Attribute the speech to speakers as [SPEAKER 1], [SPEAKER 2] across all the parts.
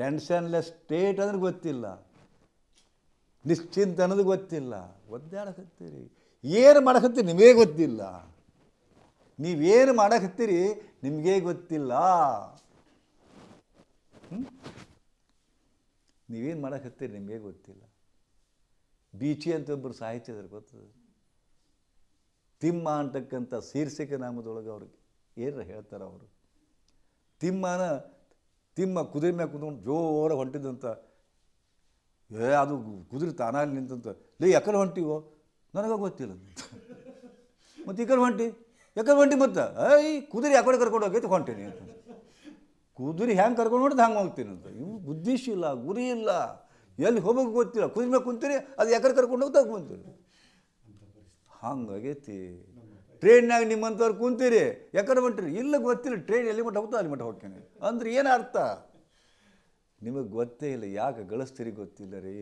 [SPEAKER 1] ಟೆನ್ಷನ್ಲೆಸ್ state ಅಂದ್ರೆ ಗೊತ್ತಿಲ್ಲ. ನಿಶ್ಚಿಂತ ಅನ್ನೋದು ಗೊತ್ತಿಲ್ಲ. ಒದ್ದಾಡಕತ್ತೀರಿ. ಏನು ಮಾಡಕತ್ತೀರಿ ನಿಮಗೇ ಗೊತ್ತಿಲ್ಲ. ನೀವೇನು ಮಾಡಕತ್ತೀರಿ ನಿಮಗೇ ಗೊತ್ತಿಲ್ಲ? ನೀವೇನು ಮಾಡಕತ್ತೀರಿ ನಿಮಗೆ ಗೊತ್ತಿಲ್ಲ. ಬೀಚಿ ಅಂತ ಒಬ್ಬರು ಸಾಹಿತ್ಯದ್ರು ಗೊತ್ತದ? ತಿಮ್ಮ ಅಂತಕ್ಕಂಥ ಶೀರ್ಷಿಕೆ ನಾಮದೊಳಗೆ ಅವ್ರಿಗೆ ಏನಾರ ಹೇಳ್ತಾರೆ ಅವರು? ತಿಮ್ಮನ ತಿಮ್ಮ ಕುದುರೆ ಮ್ಯಾಗ ಕುತ್ಕೊಂಡು ಜೋರ ಹೊಂಟಿದಂತ ಏ, ಅದು ಕುದುರೆ ತಾನಾಗಲಿ ನಿಂತಂತ. ಲೇ ಯಾಕಡೆ ಹೊಂಟಿವೋ? ನನಗೆ ಗೊತ್ತಿಲ್ಲ. ಮತ್ತು ಈ ಹೊಂಟಿ? ಯಾಕಡೆ ಹೊಂಟಿ ಮತ್ತೆ? ಐ ಕುದುರೆ ಯಾಕಡೆ ಕರ್ಕೊಂಡು ಹೋಗೈತೆ ಹೊಂಟೀನಿ ಅಂತ. ಕುದುರೆ ಹೆಂಗೆ ಕರ್ಕೊಂಡು ಹೊಂಟಿದ್ದು ಹಂಗೆ ಹೋಗ್ತೀನಿ ಅಂತ. ಇವು ಬುದ್ಧಿಶಿಲ್ಲ ಗುರಿ ಇಲ್ಲ. ಎಲ್ಲಿ ಹೋಗೋಕೆ ಗೊತ್ತಿಲ್ಲ. ಕುದುರೆ ಮೇಲೆ ಕುಂತೀರಿ, ಅದು ಯಾಕಡೆ ಕರ್ಕೊಂಡು ಹೋಗ್ತಾ ಕುಂತೀರಿ? ಹಂಗಾಗೈತಿ. ಟ್ರೈನ್ಯಾಗ ನಿಮ್ಮಂಥವ್ರು ಕುಂತೀರಿ. ಯಾಕಡೆ ಹೊಂಟಿರಿ ಇಲ್ಲ ಗೊತ್ತಿಲ್ಲ, ಟ್ರೈನ್ ಎಲ್ಲಿ ಮಟ್ಟ ಹೋಗ್ತಾ ಅಲ್ಲಿ ಮಟ್ಟ ಹೋಗ್ತೀನಿ. ಅಂದ್ರೆ ಏನು ಅರ್ಥ? ನಿಮಗೆ ಗೊತ್ತೇ ಇಲ್ಲ, ಯಾಕೆ ಗಳಿಸ್ತೀರಿ ಗೊತ್ತಿಲ್ಲ ರೀ?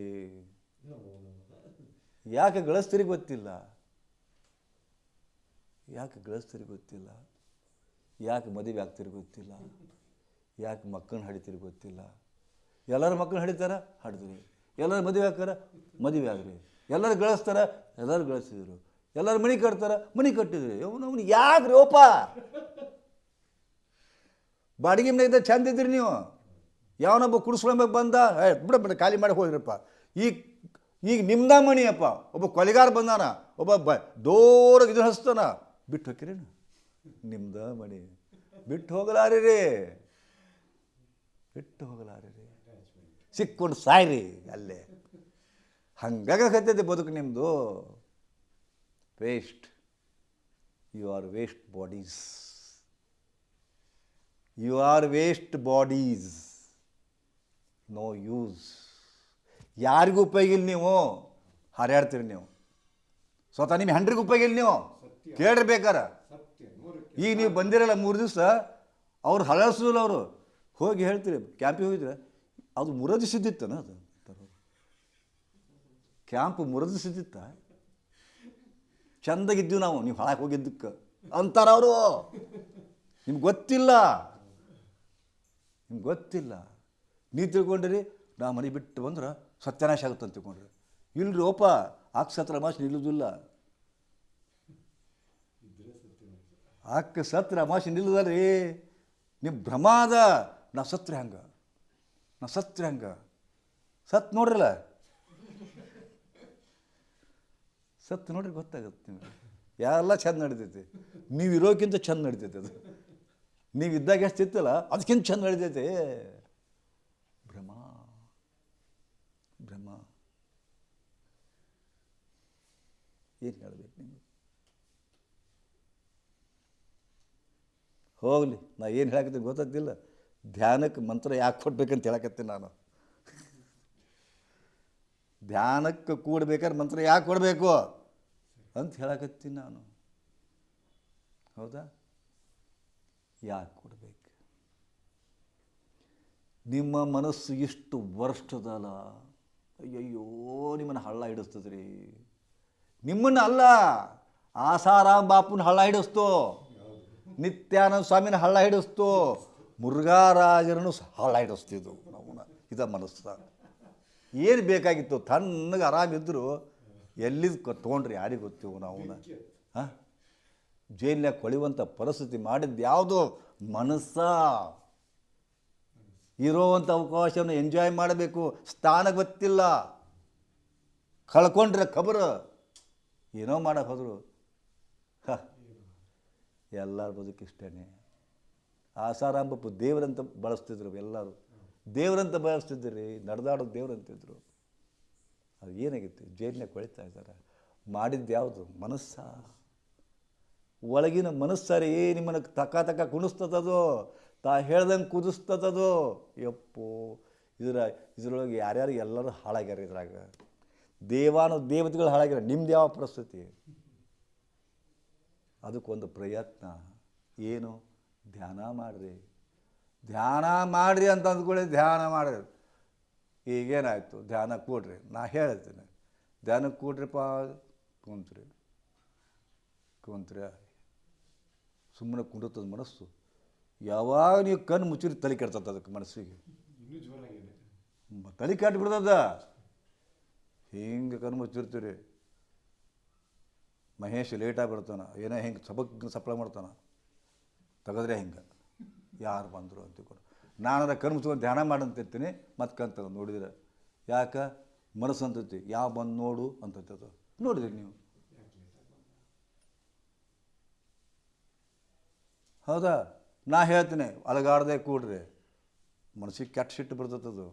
[SPEAKER 1] ಯಾಕೆ ಗಳಿಸ್ತೀರಿ ಗೊತ್ತಿಲ್ಲ? ಯಾಕೆ ಗಳಿಸ್ತೀರಿ ಗೊತ್ತಿಲ್ಲ? ಯಾಕೆ ಮದುವೆ ಆಗ್ತೀರಿ ಗೊತ್ತಿಲ್ಲ? ಯಾಕೆ ಮಕ್ಕಳನ್ನ ಹಡಿತೀರಿ ಗೊತ್ತಿಲ್ಲ? ಎಲ್ಲರ ಮಕ್ಕಳನ್ನ ಹಡಿತಾರ? ಹಡಿದ್ರಿ. ಎಲ್ಲರೂ ಮದುವೆ ಹಾಕಾರ ಮದುವೆ ಆಗ್ರಿ. ಎಲ್ಲರೂ ಗಳಿಸ್ತಾರ? ಎಲ್ಲರೂ ಗಳಿಸಿದ್ರು ಎಲ್ಲರೂ ಮನೆ ಕಟ್ತಾರ? ಮನೆ ಕಟ್ಟಿದ್ರಿ. ಅವನು ಅವ್ನು ರೀ ಓಪ! ಬಾಡಿಗೆ ಮನೆಯಿಂದ ಚಂದ ಇದ್ರಿ ನೀವು. ಯಾವನೊಬ್ಬ ಕುಡಿಸ್ಕೊಂಬೇಕು ಬಂದ, ಏ, ಬಿಡ ಬಿಡ, ಖಾಲಿ ಮಾಡಿ ಹೋಗ್ರಪ್ಪ. ಈಗ ಈಗ ನಿಮ್ದ ಮಣಿ ಅಪ್ಪ ಒಬ್ಬ ಕೊಲೆಗಾರ ಬಂದಾನ. ಒಬ್ಬ ಬ ದೂರ ಇದು ಹಸ್ತಾನ ಬಿಟ್ಟು ಹೋಗಿರೇನು ನಿಮ್ದ ಮಣಿ. ಬಿಟ್ಟು ಹೋಗಲಾರಿ ರೀ ಬಿಟ್ಟು ಹೋಗಲಾರಿ ರೀ ಸಿಕ್ಕೊಂಡು ಸಾಯ್ರಿ ಅಲ್ಲೇ. ಹಂಗಾಗತ್ತೈತೆ ಬದುಕು ನಿಮ್ಮದು waste you are waste bodies you are waste bodies no use ಯಾರಿಗೂ ಉಪಯೋಗ ಇಲ್ಲ ನೀವು? ಹಾರ್ಯಾಡ್ತೀರಿ ನೀವು. ಸ್ವತಃ ನಿಮ್ಮ ಹೆಂಡ್ರಿಗೆ ಉಪಯೋಗ ಇಲ್ಲ ನೀವು? ಕೇಳಿರ್ಬೇಕಾರ ಈಗ ನೀವು ಬಂದಿರಲ್ಲ ಮೂರು ದಿವಸ ಅವ್ರು ಹಳಸಲ್ಲ ಅವರು. ಹೋಗಿ ಹೇಳ್ತೀರಿ ಕ್ಯಾಂಪಿಗೆ ಹೋಗಿದ್ರೆ ಅದು ಮುರದಿಸಿದ್ದಿತ್ತನ ಅದು? ಕ್ಯಾಂಪ್ ಮುರದಿ ಸಿದ್ದಿತ್ತ ಚಂದಾಗಿದ್ದೀವಿ ನಾವು, ನೀವು ಹಾಳಾಗಿ ಹೋಗಿದ್ದಕ್ಕೆ. ಅಂತಾರ ಅವರು ನಿಮ್ಗೆ ಗೊತ್ತಿಲ್ಲ. ನಿಮ್ಗೆ ಗೊತ್ತಿಲ್ಲ. ನೀವು ತಿಳ್ಕೊಂಡ್ರಿ, ನಾ ಮನೆ ಬಿಟ್ಟು ಬಂದ್ರೆ ಸತ್ಯನಾಶ ಆಗುತ್ತೆ ಅಂತ ತಿಳ್ಕೊಂಡ್ರಿ. ಇಲ್ರಿ ಓಪ, ಆಕ್ ಸತ್ರ ಅಮಾಸೆ ನಿಲ್ಲುವುದಿಲ್ಲ ಆಕ್ಕ ಸತ್ರ ಅಮಾಸೆ ನಿಲ್ಲುದಲ್ರಿ. ನಿಮ್ಮ ಭ್ರಮ ಅದ ನಾ ಸತ್ರ ಹಂಗೆ. ನಾ ಸತ್ರ ಹಂಗೆ. ಸತ್ ನೋಡ್ರಲ್ಲ? ಸತ್ತು ನೋಡ್ರಿ ಗೊತ್ತಾಗುತ್ತೆ ನಿಮಗೆ. ಎಲ್ಲ ಚಂದ ನಡಿತೈತಿ. ನೀವು ಇರೋಕ್ಕಿಂತ ಚಂದ ನಡಿತೈತೆ ಅದು. ನೀವು ಇದ್ದಾಗ ಎಷ್ಟು ಇತ್ತಲ್ಲ ಅದಕ್ಕಿಂತ ಚಂದ ನಡಿತೈತೆ. ಭ್ರಮ ಭ್ರಮ ಏನು ಹೇಳಬೇಕು ನಿಮಗೆ? ಹೋಗಲಿ, ನಾ ಏನು ಹೇಳಕತ್ತೀನಿ ಗೊತ್ತಾಗ್ತಿಲ್ಲ. ಧ್ಯಾನಕ್ಕೆ ಮಂತ್ರ ಯಾಕೆ ಕೊಡ್ಬೇಕಂತ ಹೇಳಕತ್ತೀನಿ ನಾನು. ಧ್ಯಾನಕ್ಕೆ ಕೂಡ್ಬೇಕಾದ್ರೆ ಮಂತ್ರ ಯಾಕೆ ಕೊಡಬೇಕು? ಅಂತ ಹೇಳಕತ್ತೀನಿ ನಾನು. ಹೌದಾ? ಯಾಕೆ ಕೊಡ್ಬೇಕು? ನಿಮ್ಮ ಮನಸ್ಸು ಎಷ್ಟು ವರ್ಷದಲ್ಲ ಅಯ್ಯಯ್ಯೋ, ನಿಮ್ಮನ್ನು ಹಳ್ಳ ಹಿಡಿಸ್ತದ್ರಿ. ನಿಮ್ಮನ್ನು ಅಲ್ಲ, ಆಸಾರಾಮ್ ಬಾಪುನ ಹಳ್ಳ ಹಿಡಿಸ್ತು. ನಿತ್ಯಾನಂದ ಸ್ವಾಮಿನ ಹಳ್ಳ ಹಿಡಿಸ್ತು. ಮುರುಘಾರಾಜರನ್ನು ಹಳ್ಳ ಹಿಡಿಸ್ತಿದ್ವು ನಾವು. ಇದ ಮನಸ್ಸು. ಏನು ಬೇಕಾಗಿತ್ತು? ತಣ್ಣಗೆ ಆರಾಮಿದ್ರು. ಎಲ್ಲಿದ್ ತೊಗೊಂಡ್ರಿ ಯಾರಿಗೆ ಗೊತ್ತಿವು ನಾವು? ಹಾಂ? ಜೈಲಿನಾಗ ಕೊಳಿಯುವಂಥ ಪರಿಸ್ಥಿತಿ ಮಾಡಿದ್ದು ಯಾವುದು ಮನಸ್ಸ. ಇರೋವಂಥ ಅವಕಾಶವನ್ನು ಎಂಜಾಯ್ ಮಾಡಬೇಕು. ಸ್ಥಾನ ಗೊತ್ತಿಲ್ಲ ಕಳ್ಕೊಂಡ್ರೆ ಖಬರು. ಏನೋ ಮಾಡಕ್ಕೆ ಹೋದರು. ಹ. ಎಲ್ಲರ ಬದುಕಿಷ್ಟೇ ಆಸಾರಾಮ್ ಬಪ್ಪು ದೇವರಂತ ಬಳಸ್ತಿದ್ರು ಎಲ್ಲರೂ. ದೇವರಂತ ಬಳಸ್ತಿದ್ರಿ ನಡೆದಾಡೋದು ದೇವ್ರಂತಿದ್ರು. ಅದು ಏನಾಗಿತ್ತು? ಜೈಲಿನಾಗ ಕೊಳಿತಾ ಇದ್ದಾರೆ. ಮಾಡಿದ್ದು ಯಾವುದು? ಮನಸ್ಸ? ಒಳಗಿನ ಏ ನಿಮ್ಮನ್ನು ತಕ ತಕ್ಕ ಕುಣಿಸ್ತದದು, ತಾ ಹೇಳ್ದಂಗೆ ಕುದಿಸ್ತದದು. ಯಪ್ಪು ಇದರ, ಇದರೊಳಗೆ ಯಾರ್ಯಾರು ಎಲ್ಲರೂ ಹಾಳಾಗ್ಯಾರ ಇದ್ರಾಗ. ದೇವಾನು ದೇವತೆಗಳು ಹಾಳಾಗ್ಯಾರ. ನಿಮ್ದು ಯಾವ ಪರಿಸ್ಥಿತಿ? ಅದಕ್ಕೊಂದು ಪ್ರಯತ್ನ. ಏನು? ಧ್ಯಾನ ಮಾಡಿರಿ. ಧ್ಯಾನ ಮಾಡಿರಿ ಅಂತ ಅಂದ್ಕೊಳ್ಳಿ ಧ್ಯಾನ ಮಾಡಿರಿ. ಈಗೇನಾಯಿತು? ಧ್ಯಾನ ಕೊಡ್ರಿ. ನಾ ಹೇಳ್ತೀನಿ. ಧ್ಯಾನಕ್ಕೆ ಕೂಡ್ರಿಪ್ಪ ಕುಂತ್ರಿ. ಕುಂತ್ರಿ. ಸುಮ್ಮನೆ ಕುಂಡತದ ಮನಸ್ಸು. ಯಾವಾಗ ನೀವು ಕಣ್ಣು ಮುಚ್ಚಿರಿ ತಲೆ ಕೆಡ್ತದ ಅದಕ್ಕೆ ಮನಸ್ಸಿಗೆ. ತಲೆ ಕೆಟ್ಟು ಬಿಡ್ತದ. ಹಿಂಗೆ ಕಣ್ಮುಚ್ಚಿರ್ತೀರಿ ಮಹೇಶ್ ಲೇಟಾಗಿ ಬಿಡ್ತಾನೆ. ಏನೋ ಹಿಂಗೆ ಸಬಕ್ ಸಪ್ಲೈ ಮಾಡ್ತಾನೆ. ತೆಗೆದ್ರೆ ಹಿಂಗೆ. ಯಾರು ಬಂದರು ಅಂತ ನಾನು ಕಣ್ಣು ಮುಚ್ಕೊಂಡು ಧ್ಯಾನ ಮಾಡಂತಿರ್ತೀನಿ ಮತ್ತು ತಗೊಂಡು ನೋಡಿದ್ರೆ. ಯಾಕೆ? ಮನಸ್ಸು ಅಂತೈತಿ ಯಾವ ಬಂದು ನೋಡು ಅಂತೈತೆ ಅದು. ನೋಡಿದ್ರಿ ನೀವು. ಹೌದಾ? ನಾ ಹೇಳ್ತೀನಿ, ಅಲಗಾಡ್ದೆ ಕೂಡ್ರಿ. ಮನಸ್ಸಿಗೆ ಕೆಟ್ಟ ಸಿಟ್ಟು ಬರ್ತದದು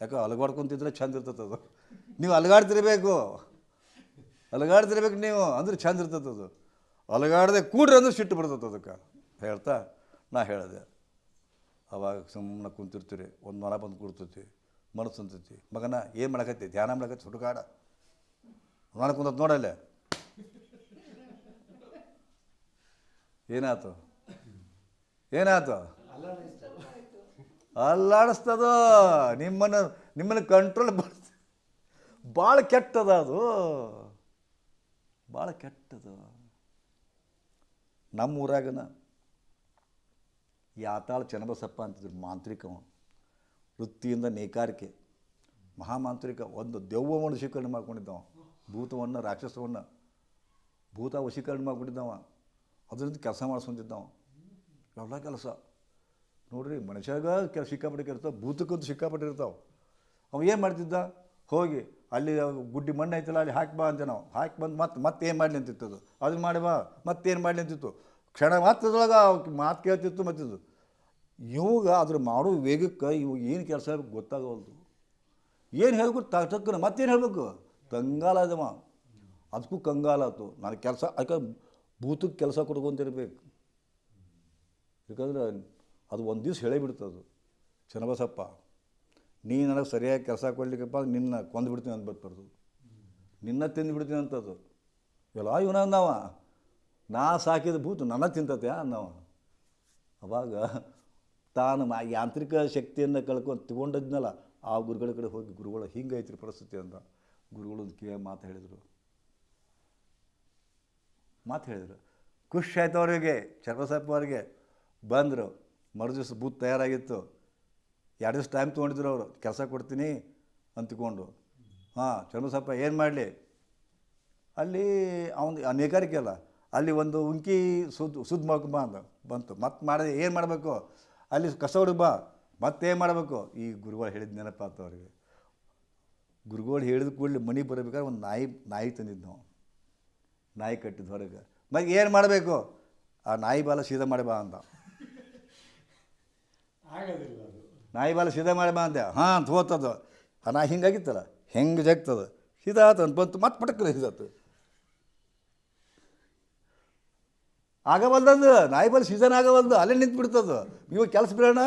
[SPEAKER 1] ಯಾಕೆ? ಅಲಗಾಡ್ಕೊಂತಿದ್ರೆ ಚಂದ ಇರ್ತದದು ನೀವು ಅಲಗಾಡ್ತಿರ್ಬೇಕು. ಅಲಗಾಡ್ತಿರ್ಬೇಕು ನೀವು, ಅಂದ್ರೆ ಚಂದ ಇರ್ತದದು ಅಲಗಾಡದೆ ಕೂಡ್ರಿ ಅಂದ್ರೆ ಸಿಟ್ಟು ಬರ್ತೈತೆ ಅದಕ್ಕೆ. ಹೇಳ್ತಾ? ನಾ ಹೇಳಿದೆ. ಅವಾಗ ಸುಮ್ಮನೆ ಕುಂತಿರ್ತೀರಿ, ಒಂದು ಮನ ಬಂದು ಕೂಡ್ತೈತಿ, ಮನಸ್ಸು ಅಂತೈತಿ. ಮಗನ ಏನು ಮಾಡಕತ್ತಿ? ಧ್ಯಾನ ಮಾಡಕತ್ತಿ ಹುಡುಗಾಡ ನಾನು ಕುಂತತ್ ನೋಡಲ್ಲ ಏನಾಯ್ತು ಏನಾಯ್ತು ಅಲ್ಲಾಡಿಸ್ತದೋ? ನಿಮ್ಮನ್ನು ನಿಮ್ಮನ್ನು ಕಂಟ್ರೋಲ್ ಬರ್ತ ಭಾಳ ಕೆಟ್ಟದ ಅದು. ಭಾಳ ಕೆಟ್ಟದ. ನಮ್ಮ ಊರಾಗನ ಯಾತಾಳ ಚೆನ್ನಬಸಪ್ಪ ಅಂತಿದ್ರು ಮಾಂತ್ರಿಕವ ವೃತ್ತಿಯಿಂದ ನೇಕಾರಿಕೆ. ಮಹಾಮಾಂತ್ರಿಕ, ಒಂದು ದೆವ್ವವನ್ನು ವಶೀಕರಣ ಮಾಡ್ಕೊಂಡಿದ್ದವ. ಭೂತವನ್ನು, ರಾಕ್ಷಸವನ್ನು. ಭೂತ ವಶೀಕರಣ ಮಾಡ್ಕೊಂಡಿದ್ದವ ಅದರಿಂದ ಕೆಲಸ ಮಾಡಿಸ್ಕೊಂತಿದ್ದವ ಎಲ್ಲ ಕೆಲಸ. ನೋಡ್ರಿ, ಮನುಷ್ಯಾಗ ಕೆಲ ಸಿಕ್ಕಾಪಟ್ಟಿರ್ತಾವೆ, ಭೂತಕ್ಕಂತೂ ಸಿಕ್ಕಾಪಟ್ಟೆ ಇರ್ತಾವೆ ಅವ ಏನು ಮಾಡ್ತಿದ್ದ? ಹೋಗಿ, ಅಲ್ಲಿ ಗುಡ್ಡಿ ಮಣ್ಣು ಐತಲ್ಲ ಅಲ್ಲಿ ಹಾಕಿ ಬಾ ಅಂತ ನಾವು. ಹಾಕಿ ಬಂದು ಮತ್ತೆ ಮತ್ತೆ ಏನು ಮಾಡಲಿ ಅಂತಿತ್ತು ಅದು. ಅದನ್ನ ಮಾಡಿ ಬಾ, ಮತ್ತೇನು ಮಾಡಲಿ ಅಂತಿತ್ತು. ಕ್ಷಣ ಮಾತ್ರದೊಳಗೆ ಮಾತು ಕೇಳ್ತಿತ್ತು ಮತ್ತಿದ್ದು ಇವಾಗ ಅದ್ರ ಮಾಡೋ ವೇಗಕ್ಕೆ ಇವಾಗ ಏನು ಕೆಲಸ ಗೊತ್ತಾಗವಲ್ದು. ಏನು ಹೇಳ್ಬೇಕು ತಕ್ಕನ ಮತ್ತೇನು ಹೇಳಬೇಕು? ಕಂಗಾಲ ಅದಮ್ಮ ಅದಕ್ಕೂ ಕಂಗಾಲ ಆಯ್ತು ನಾನು ಕೆಲಸ ಅದಕ್ಕೆ ಭೂತಕ್ಕೆ ಕೆಲಸ ಕೊಡ್ಕೊಂತಿರ್ಬೇಕು. ಯಾಕಂದ್ರೆ ಅದು ಒಂದು ದಿವ್ಸ ಹೇಳೇ ಬಿಡ್ತದು. ಚನ್ನಬಸಪ್ಪ, ನೀ ನನಗೆ ಸರಿಯಾಗಿ ಕೆಲಸ ಕೊಡ್ಲಿಕ್ಕಪ್ಪ ನಿನ್ನ ಕೊಂದು ಬಿಡ್ತೀನಿ ಅಂತ ಬರ್ಬಾರ್ದು ನಿನ್ನ ತಿಂದು ಬಿಡ್ತೀನಿ ಅಂತದು. ಎಲ್ಲ ಇವನ ಅಂದವ ನಾ ಸಾಕಿದ ಭೂತ ನನ್ನ ತಿಂತತೆ ನಾವು ಅವಾಗ ತಾನು ಮಾ ಯಾಂತ್ರಿಕ ಶಕ್ತಿಯನ್ನು ಕಳ್ಕೊಂಡು ತಗೊಂಡದ್ನಲ್ಲ, ಆ ಗುರುಗಳ ಕಡೆ ಹೋಗಿ, ಗುರುಗಳು ಹಿಂಗೈತ್ರಿ ಪರಿಸ್ಥಿತಿ ಅಂತ ಗುರುಗಳು ಒಂದು ಕಿವಿಯಾಗ ಮಾತು ಹೇಳಿದರು. ಮಾತು ಹೇಳಿದರು. ಖುಷಿ ಆಯ್ತು ಅವರಿಗೆ ಅವರಿಗೆ. ಬಂದರು. ಮರು ದಿವಸ ಬೂತ್ ತಯಾರಾಗಿತ್ತು. ಎರಡು ದಿವಸ ಟೈಮ್ ತೊಗೊಂಡಿದ್ರು ಅವರು. ಕೆಲಸ ಕೊಡ್ತೀನಿ ಅಂತಿಕೊಂಡು. ಹಾಂ ಚರ್ಮಸಪ್ಪ ಏನು ಮಾಡಲಿ? ಅಲ್ಲಿ ಅವನು ಅನೇಕಾರಿಕೆ ಅಲ್ಲ. ಅಲ್ಲಿ ಒಂದು ಉಂಕಿ ಸುದ್ದು ಸುದ್ದು ಬಾ ಬಂತು. ಮತ್ತೆ ಮಾಡಿದೆ ಏನು ಮಾಡಬೇಕು? ಅಲ್ಲಿ ಕಸ ಬಾ. ಮತ್ತೇನು ಮಾಡಬೇಕು? ಈ ಗುರುಗಳು ಹೇಳಿದ ನೆನಪಾತು ಅವ್ರಿಗೆ. ಗುರುಗಳು ಹೇಳಿದ ಕೂಡಲೇ ಮನೆಗೆ ಬರಬೇಕಾದ್ರೆ ಒಂದು ನಾಯಿ ನಾಯಿ ತಂದಿದ್ದು ನಾವು. ನಾಯಿ ಕಟ್ಟಿದ್ದು ಹೊರಗೆ. ಮತ್ತೆ ಏನು ಮಾಡಬೇಕು? ಆ ನಾಯಿ ಬಾಲ ಸೀದಾ ಮಾಡಿ ಬಾ ಅಂತ ನಾಯಿ ಬಾಲ ಸೀದಾ ಮಾಡಿ ಬಾ ಅಂದೆ. ಹಾಂ ಅಂತ ಹೋತದು. ಆ ನಾಯಿ ಹಿಂಗಾಗಿತ್ತಲ್ಲ? ಹೆಂಗೆ ಜಗ್ತದ? ಸೀದಾ ಅಂತ ಬಂತು. ಮತ್ತೆ ಪಟಕ್ಕಲ್ಲ ಸೀದಾತು ಆಗವಲ್ದದು, ನಾಯಿ ಬಾಲ ಸೀಸನ್ ಆಗವಲ್ದು, ಅಲ್ಲೇ ನಿಂತು ಬಿಡ್ತದು ನೀವು ಕೆಲಸ ಬಿಡೋಣ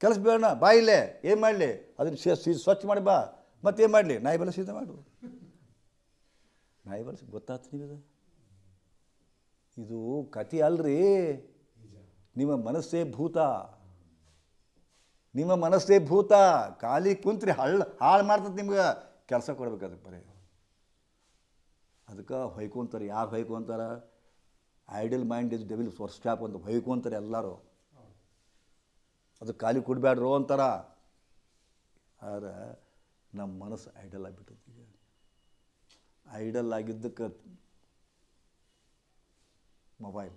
[SPEAKER 1] ಕೆಲಸ ಬಿಡೋಣ, ಬಾ ಇಲ್ಲೇ, ಏನು ಮಾಡಲಿ? ಅದನ್ನು ಸೀ ಸ್ವಚ್ಛ ಮಾಡಿ ಬಾ. ಮತ್ತೇನು ಮಾಡಲಿ? ನಾಯಿಬಲ್ ಸೀಸನ್ ಮಾಡು. ನಾಯಿಬಲ್ ಬಾಲ ಗೊತ್ತಾಯ್ತು ನಿಮಗೆ ಇದು ಕತೆ ಅಲ್ರಿ. ನಿಮ್ಮ ಮನಸ್ಸೇ ಭೂತ. ನಿಮ್ಮ ಮನಸ್ಸೇ ಭೂತ. ಖಾಲಿ ಕುಂತ್ರಿ ಹಳ್ಳ, ಹಾಳು ಮಾಡ್ತದೆ ನಿಮ್ಗೆ. ಕೆಲಸ ಕೊಡ್ಬೇಕು ಅದಕ್ಕೆ ಬರೀ ಅದಕ್ಕೆ ಹೊಯ್ಕೊಂತಾರೆ. ಯಾರು ಹೊಯ್ಕೊಂತಾರೆ? Idle mind is devil for stop ಅಂತ ಹೊಯ್ಕೊಂತಾರೆ ಎಲ್ಲರೂ. ಅದು ಖಾಲಿ ಕೊಡಬೇಡ್ರೋ ಅಂತಾರ. ಆದ್ರೆ ನಮ್ಮ ಮನಸ್ಸು ಐಡಲ್ ಆಗಿಬಿಟ್ಟೈತಿ ಈಗ. ಐಡಲ್ ಆಗಿದ್ದಕ್ಕೆ ಮೊಬೈಲ್.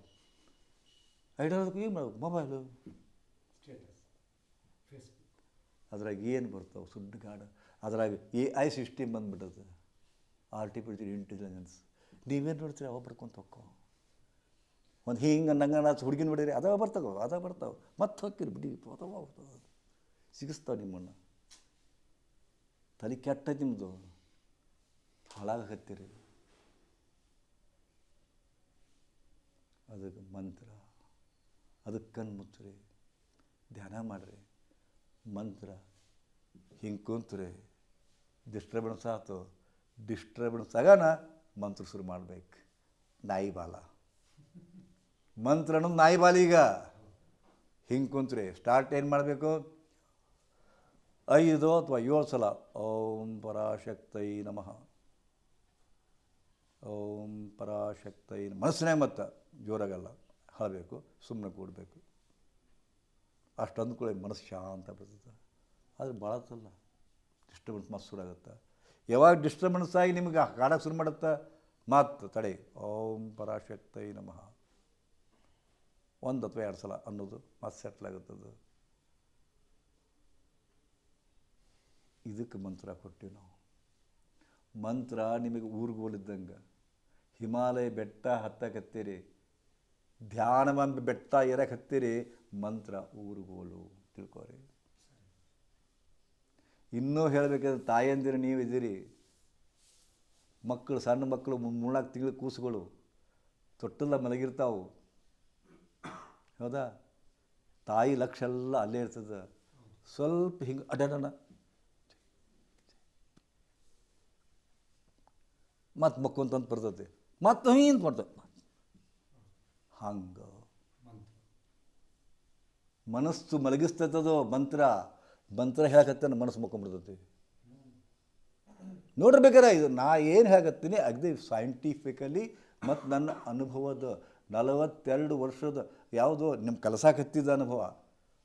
[SPEAKER 1] ಐಡಲ್ ಅದಕ್ಕೆ ಏನು ಮಾಡಬೇಕು? ಮೊಬೈಲು. ಅದ್ರಾಗ ಏನು ಬರ್ತಾವೆ? ಸುಡ್ಡು ಗಾಡು ಅದ್ರಾಗ ಎ ಐ ಸಿಸ್ಟಮ್ ಬಂದ್ಬಿಟ್ಟದೆ ಆರ್ಟಿಫಿಷಿಯಲ್ ಇಂಟೆಲಿಜೆನ್ಸ್. ನೀವೇನು ನೋಡ್ತೀರಿ? ಅವ ಬರ್ಕೊಂತ ಹೋಕ್ಕೋ ಒಂದು ಹಿಂಗೆ ನಂಗೆ ಹುಡುಗಿನ ಬಿಡಿರಿ, ಅದಾವ ಬರ್ತಾವ, ಅದಾವ ಬರ್ತಾವೆ. ಮತ್ತೆ ಹೋಗ್ತೀರಿ ಬಿಡಿ ಅದಾವ ಹೋಗ್ತದೆ ಸಿಗಿಸ್ತಾವೆ ನಿಮ್ಮನ್ನು. ತಲೆ ಕೆಟ್ಟ ನಿಮ್ಮದು ಹಾಳಾಗತ್ತೀರಿ ಅದಕ್ಕೆ ಮಂತ್ರ. ಅದಕ್ಕೆ ಮುಚ್ಚ್ರಿ. ಧ್ಯಾನ ಮಾಡಿರಿ. ಮಂತ್ರ. ಹಿಂಗೆ ಕುಂತ್ರಿ. ಡಿಸ್ಟರ್ಬೆನ್ಸ್ ಆಯ್ತು ಡಿಸ್ಟರ್ಬೆನ್ಸ್ ಆಗಾನ ಮಂತ್ರ ಶುರು ಮಾಡ್ಬೇಕು. ನಾಯಿ ಬಾಲ. ಮಂತ್ರ ಅನ್ನೋದು ನಾಯಿ ಬಾಲ ಈಗ. ಹಿಂಗೆ ಕುಂತ್ರಿ ಸ್ಟಾರ್ಟ್ ಏನು ಮಾಡಬೇಕು? ಐದು ಅಥವಾ ಏಳು ಸಲ ಓಂ ಪರಾಶಕ್ತೈ ನಮಃ. ಓಂ ಪರಾಶಕ್ತೈ ಮನಸ್ಸಿನೇ ಮತ್ತೆ ಜೋರಾಗಲ್ಲ ಹೇಳಬೇಕು ಸುಮ್ಮನೆ ಕೂಡಬೇಕು. ಅಷ್ಟು ಅಂದ್ಕೊಳ್ಳಿ ಮನಸ್ಸು ಶಾಂತ ಬರ್ತದೆ. ಆದರೆ ಭಾಳ ಚಲ್ಲ ಡಿಸ್ಟರ್ಬೆನ್ಸ್ ಮಸ್ತ್ ಯಾವಾಗ ಡಿಸ್ಟರ್ಬೆನ್ಸ್ ಆಗಿ ನಿಮಗೆ ಕಾಡಕ್ಕೆ ಶುರು ಮಾಡುತ್ತೆ? ಮಾತು ತಡೆ. ಓಂ ಪರಾಶಕ್ತೈ ನಮಃ. ಒಂದು ಅಥವಾ ಎರಡು ಸಲ ಅನ್ನೋದು ಮತ್ತೆ ಸೆಟ್ಲ್ ಆಗುತ್ತದು. ಇದಕ್ಕೆ ಮಂತ್ರ ಕೊಟ್ಟಿವಿ ನಾವು. ಮಂತ್ರ ನಿಮಗೆ ಊರುಗೋಲಿದ್ದಂಗೆ ಹಿಮಾಲಯ ಬೆಟ್ಟ ಹತ್ತಕತ್ತೀರಿ ಧ್ಯಾನವಂಬ ಬೆಟ್ಟ ಏರಕ್ಕೆ ಹತ್ತೀರಿ. ಮಂತ್ರ ಊರುಗೋಲು ತಿಳ್ಕೊರಿ. ಇನ್ನೂ ಹೇಳಬೇಕಾದ್ರೆ ತಾಯಂದಿರು ನೀವು ಇದ್ದೀರಿ ಮಕ್ಕಳು ಸಣ್ಣ ಮಕ್ಕಳು ಮೂರ್ನಾಲ್ಕು ತಿಂಗಳು ಕೂಸುಗಳು. ತೊಟ್ಟಲ್ಲ ಮಲಗಿರ್ತಾವು. ಹೌದಾ? ತಾಯಿ ಲಕ್ಷ ಎಲ್ಲ ಅಲ್ಲೇ ಇರ್ತದೆ. ಸ್ವಲ್ಪ ಹಿಂಗೆ ಅಡ್ಡಾಡೋಣ ಮತ್ತು ಮಕ್ಕೊಂತಂತ ಬರ್ತೈತಿ ಮತ್ತು ಹಿಂಗೆ ಮಾಡ್ತದೆ. ಹಂಗೆ. ಮನಸ್ಸು ಮಲಗಿಸ್ತದೋ ಮಂತ್ರ. ಮಂತ್ರ ಹೇಳಕತ್ತ ಮನಸ್ಸು ಮಕ್ಕೊಂಬಿಡ್ತೈತಿ. ನೋಡಿರ್ಬೇಕಾರೆ ಇದು ನಾ ಏನು ಹೇಳಕತ್ತೀನಿ, ಅಗದಿ ಸೈಂಟಿಫಿಕಲಿ ಮತ್ತು ನನ್ನ ಅನುಭವದ ನಲವತ್ತೆರಡು ವರ್ಷದ ಯಾವುದೋ ನಿಮ್ಮ ಹತ್ತಿದ ಅನುಭವ.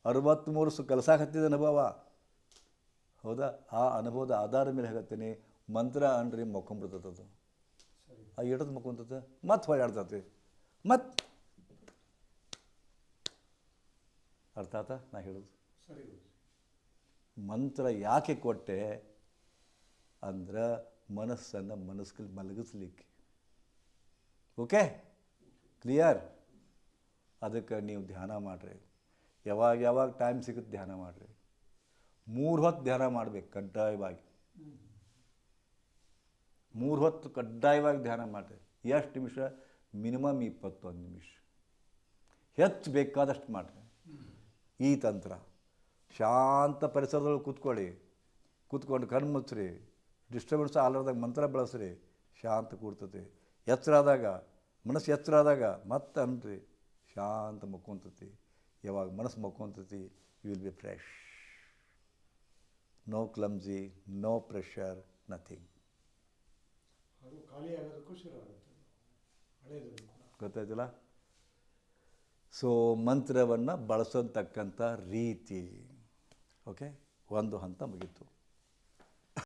[SPEAKER 1] ಅರವತ್ತ್ಮೂರು ವರ್ಷ ಹತ್ತಿದ ಅನುಭವ. ಹೌದಾ? ಆ ಅನುಭವದ ಆಧಾರದ ಮೇಲೆ ಹೇಳ್ತೀನಿ ಮಂತ್ರ ಅನ್ರಿ ಮಕ್ಕೊಂಬಿಡ್ತದದು ಆ ಇಡೋದು ಮಕ್ಕೊಂತದ ಮತ್ತೆ ಹೊಳ್ಯಾಡ್ತತಿ ಮತ್ತೆ ಅರ್ಥ ಆತ? ನಾ ಹೇಳೋದು. ಮಂತ್ರ ಯಾಕೆ ಕೊಟ್ಟೆ? ಅಂದ್ರೆ ಮನಸ್ಸನ್ನು ಮನಸ್ಸಲ್ಲಿ ಮಲಗಿಸ್ಲಿಕ್ಕೆ. ಓಕೆ? ಕ್ಲಿಯರ್? ಅದಕ್ಕೆ ನೀವು ಧ್ಯಾನ ಮಾಡಿರಿ. ಯಾವಾಗ ಯಾವಾಗ ಟೈಮ್ ಸಿಗುತ್ತೆ ಧ್ಯಾನ ಮಾಡಿರಿ. ಮೂರು ಹೊತ್ತು ಧ್ಯಾನ ಮಾಡಬೇಕು, ಕಡ್ಡಾಯವಾಗಿ. ಮೂರು ಹೊತ್ತು ಕಡ್ಡಾಯವಾಗಿ ಧ್ಯಾನ ಮಾಡಿರಿ. ಎಷ್ಟು ನಿಮಿಷ? ಮಿನಿಮಮ್ ಇಪ್ಪತ್ತೊಂದು ನಿಮಿಷ. ಹೆಚ್ಚು ಬೇಕಾದಷ್ಟು ಮಾಡಿರಿ. ಈ ತಂತ್ರ. ಶಾಂತ ಪರಿಸರದೊಳಗೆ ಕೂತ್ಕೊಳ್ಳಿ. ಕೂತ್ಕೊಂಡು ಕಣ್ಣು ಮುಚ್ಚ್ರಿ. ಡಿಸ್ಟರ್ಬೆನ್ಸ್ ಆಲಾರ್ದಾಗ ಮಂತ್ರ ಬಳಸ್ರಿ. ಶಾಂತ ಕೂಡ್ತದೆ. ಎಚ್ಚರಾದಾಗ, ಮನಸ್ಸು ಎಚ್ಚರಾದಾಗ ಮತ್ತೆ ಅನ್ರಿ ಶಾಂತ ಮಕ್ಕೊಂತತಿ ಯಾವಾಗ ಮನಸ್ಸು ಮಕ್ಕೊಂತತಿ you will be fresh no clumsy no pressure nothing ಗೊತ್ತಾಯ್ತಲ್ಲ? ಸೊ ಮಂತ್ರವನ್ನು ಬಳಸೋತಕ್ಕಂಥ ರೀತಿ. ಓಕೆ ಒಂದು ಹಂತ ಮುಗೀತು.